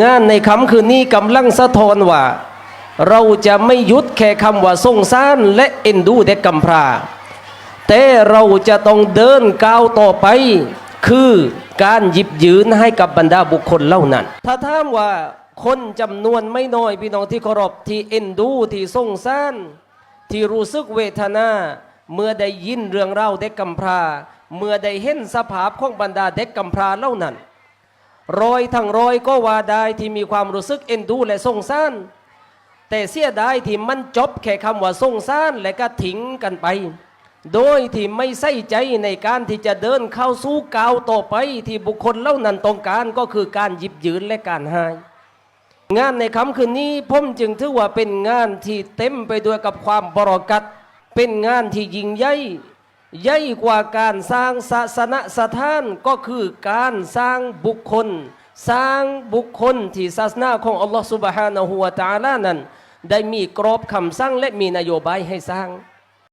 งานในคำคืนนี้กำลังสะท้อนว่า เราจะไม่หยุดแค่คำว่าสงสารและเอ็นดูเด็กกำพร้าแต่เราจะต้องเดินก้าวต่อไป คือการหยิบยืนให้กับบรรดาบุคคลเหล่านั้น ถ้าถามว่าคนจำนวนไม่น้อยพี่น้องที่เคารพที่เอ็นดูที่สงสารที่รู้สึกเวทนาเมื่อได้ยินเรื่องเล่าเด็กกำพร้าเมื่อได้เห็นสภาพของบรรดาเด็กกำพร้าเหล่านั้น รอยทั้งรอยก็ว่าได้ที่มีความรู้สึกเอ็นดูและสงสารแต่เสียดายที่มันจบแค่คำว่าสงสารและก็ทิ้งกันไป โดยที่ไม่ใส่ใจในการที่จะเดินเข้าสู่ก้าวต่อไปที่บุคคลเล่านั้นต้องการก็คือการหยิบยืนและการให้งานในคำคืนนี้ผมจึงถือว่าเป็นงานที่เต็มไปด้วยกับความบรอกัตเป็นงานที่ยิ่งใหญ่ ใหญ่กว่าการสร้างศาสนสถานก็คือการสร้างบุคคล สร้างบุคคลที่ศาสนาของอัลลอฮฺสุบฮานะฮูวะตาลานั้น ได้มีกรอบคำสั่งและมีนโยบายให้สร้าง